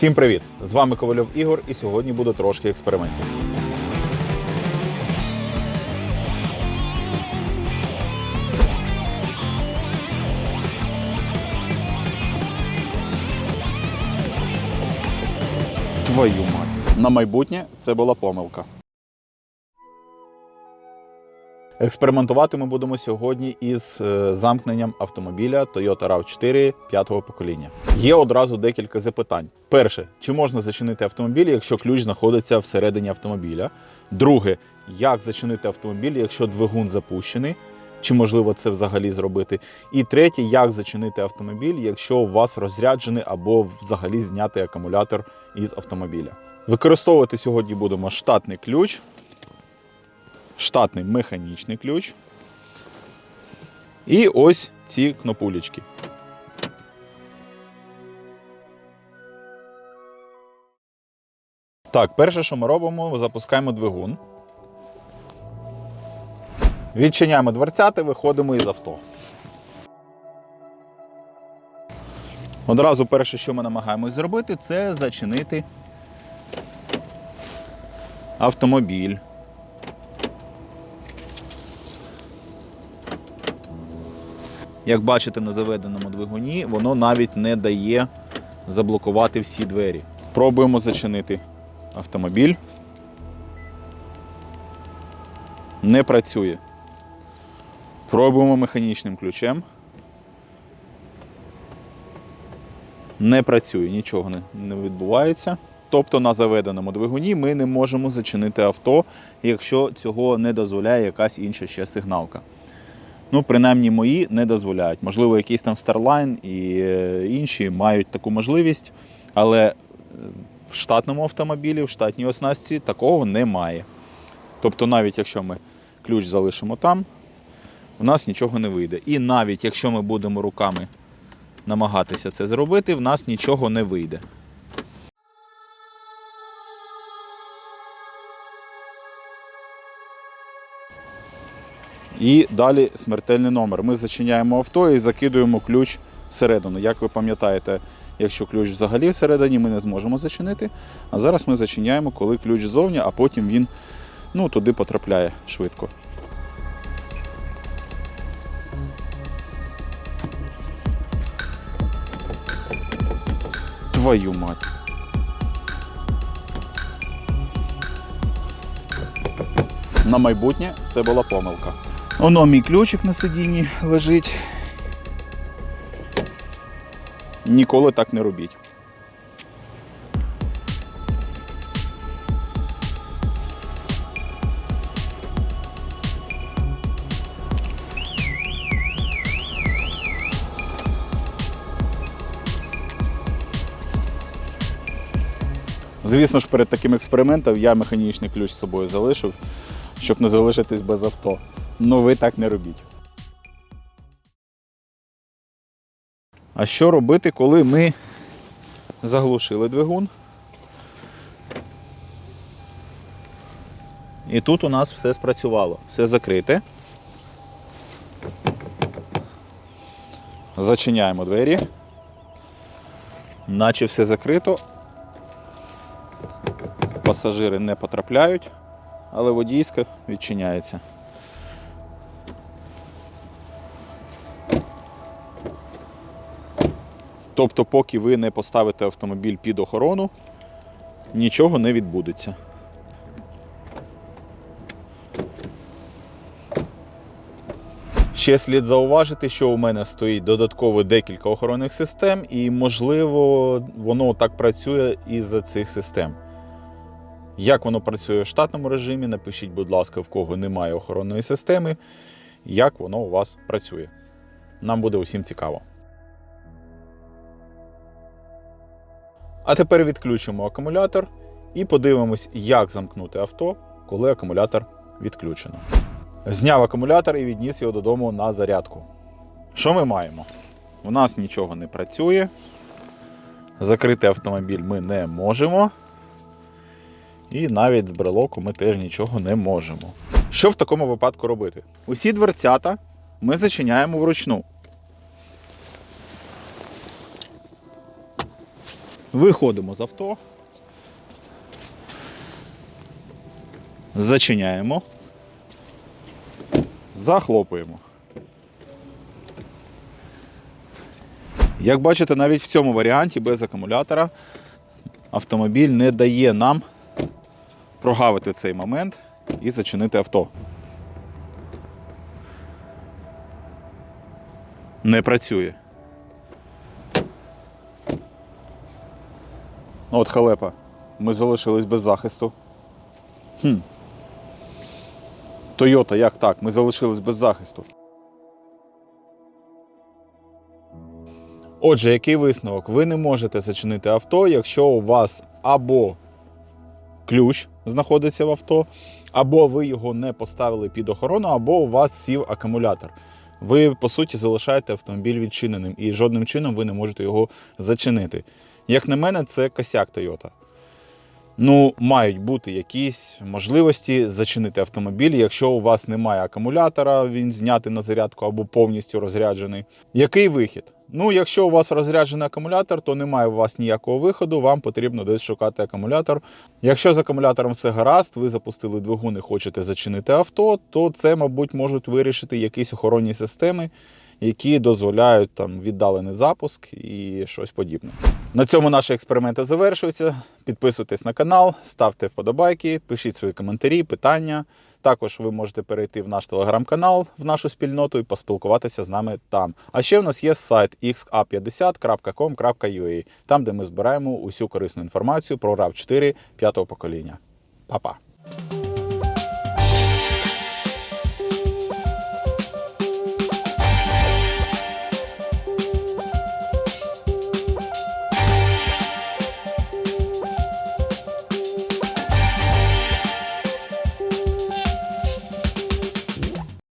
Всім привіт! З вами Ковальов Ігор, і сьогодні буде трошки експериментів. Твою мать. На майбутнє це була помилка. Експериментувати ми будемо сьогодні із е, замкненням автомобіля Toyota RAV4 п'ятого покоління. Є одразу декілька запитань. Перше, чи можна зачинити автомобіль, якщо ключ знаходиться всередині автомобіля? Друге, як зачинити автомобіль, якщо двигун запущений? Чи можливо це взагалі зробити? І третє, як зачинити автомобіль, якщо у вас розряджений або взагалі знятий акумулятор із автомобіля. Використовувати сьогодні будемо штатний ключ штатний механічний ключ. І ось ці кнопулечки. Так, перше, що ми робимо, запускаємо двигун. Відчиняємо дверцята, виходимо із авто. Одразу перше, що ми намагаємось зробити, це зачинити автомобіль. Як бачите на заведеному двигуні, воно навіть не дає заблокувати всі двері. Пробуємо зачинити автомобіль. Не працює. Пробуємо механічним ключем. Не працює, нічого не, відбувається. Тобто на заведеному двигуні ми не можемо зачинити авто, якщо цього не дозволяє якась інша ще сигналка. Ну, принаймні мої не дозволяють. Можливо, якийсь там Starline і е, інші мають таку можливість, але е, в штатному автомобілі, в штатній оснастці такого немає. Тобто, навіть якщо ми ключ залишимо там, у нас нічого не вийде. І навіть якщо ми будемо руками намагатися це зробити, в нас нічого не вийде. І далі смертельний номер. Ми зачиняємо авто і закидуємо ключ всередину. Як ви пам'ятаєте, якщо ключ взагалі всередині, ми не зможемо зачинити. А зараз ми зачиняємо, коли ключ ззовні, а потім він ну, туди потрапляє швидко. Твою мать. На майбутнє це була помилка. Воно мій ключик на сидінні лежить. Ніколи так не робіть. Звісно ж, перед таким експериментом я механічний ключ з собою залишив, щоб не залишитись без авто. Ну ви так не робіть. А що робити, коли ми заглушили двигун? І тут у нас все спрацювало, все закрите. Зачиняємо двері. Наче все закрито. Пасажири не потрапляють, але водійська відчиняється. Тобто, поки ви не поставите автомобіль під охорону, нічого не відбудеться. Ще слід зауважити, що у мене стоїть додатково декілька охоронних систем, і, можливо, воно так працює із-за цих систем. Як воно працює в штатному режимі, напишіть, будь ласка, в кого немає охоронної системи, як воно у вас працює. Нам буде усім цікаво. А тепер відключимо акумулятор і подивимось, як замкнути авто, коли акумулятор відключено. Зняв акумулятор і відніс його додому на зарядку. Що ми маємо? У нас нічого не працює. Закрити автомобіль ми не можемо. І навіть з брелоку ми теж нічого не можемо. Що в такому випадку робити? Усі дверцята ми зачиняємо вручну. Виходимо з авто. Зачиняємо. Захлопуємо. Як бачите, навіть в цьому варіанті без акумулятора автомобіль не дає нам прогавити цей момент і зачинити авто. Не працює. От халепа. Ми залишились без захисту. Хм. Тойота, як так? Ми залишились без захисту. Отже, який висновок? Ви не можете зачинити авто, якщо у вас або ключ знаходиться в авто, або ви його не поставили під охорону, або у вас сів акумулятор. Ви, по суті, залишаєте автомобіль відчиненим і жодним чином ви не можете його зачинити. Як на мене, це косяк Toyota. Ну, мають бути якісь можливості зачинити автомобіль, якщо у вас немає акумулятора, він знятий на зарядку або повністю розряджений. Який вихід? Ну, якщо у вас розряджений акумулятор, то немає у вас ніякого виходу, вам потрібно десь шукати акумулятор. Якщо з акумулятором все гаразд, ви запустили двигун і хочете зачинити авто, то це, мабуть, можуть вирішити якісь охоронні системи, які дозволяють там віддалений запуск і щось подібне. На цьому наші експерименти завершуються. Підписуйтесь на канал, ставте вподобайки, пишіть свої коментарі, питання. Також ви можете перейти в наш телеграм-канал, в нашу спільноту і поспілкуватися з нами там. А ще в нас є сайт xa50.com.ua, там, де ми збираємо усю корисну інформацію про RAV4 п'ятого покоління. Па-па!